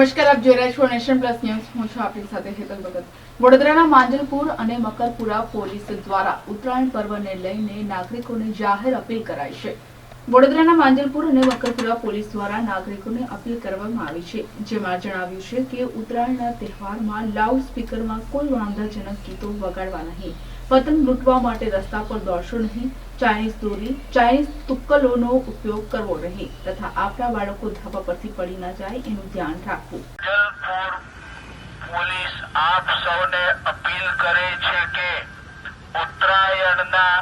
નમસ્કાર, આપ જોઈ રહ્યા છો નેશન પ્લસ ન્યૂઝ. હું છું આપની સાથે હેતલ ભગત. વડોદરાના માંજલપુર અને મકરપુરા પોલીસ દ્વારા ઉત્તરાયણ પર્વને લઈને નાગરિકોને જાહેર અપીલ કરાઈ છે. વડોદરાના માંજલપુર અને વકરપુરા પોલીસ દ્વારા નાગરિકોને અપીલ કરવામાં આવી છે, જેમાં જણાવ્યું છે કે ઉત્તરાયણના તહેવારમાં લાઉડ સ્પીકરમાં કોઈ વાંધાજનક ગીતો વગાડવા નહીં. પતંગ લૂંટવા માટે રસ્તા પર દોડશો નહીં. ચાઇનીઝ દોરી, ચાઇનીઝ તુક્કલોનો ઉપયોગ કરવો નહીં તથા આપણા બાળકો ધાબા પરથી પડી ન જાય એનું ધ્યાન રાખવું. પોલીસ આપ સૌને અપીલ કરે છે કે ઉત્તરાયણના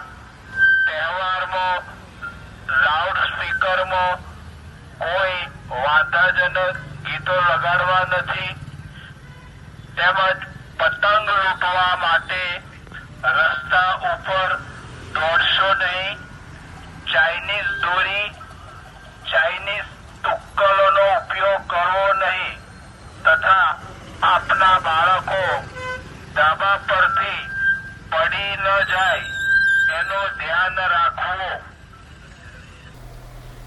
તહેવારમાં ચાઇનીઝ તુક્કલોનો ઉપયોગ કરવો નહીં. તથા આપના બાળકો ધાબા પરથી પડી ન જાય, એનું ધ્યાન રાખવું.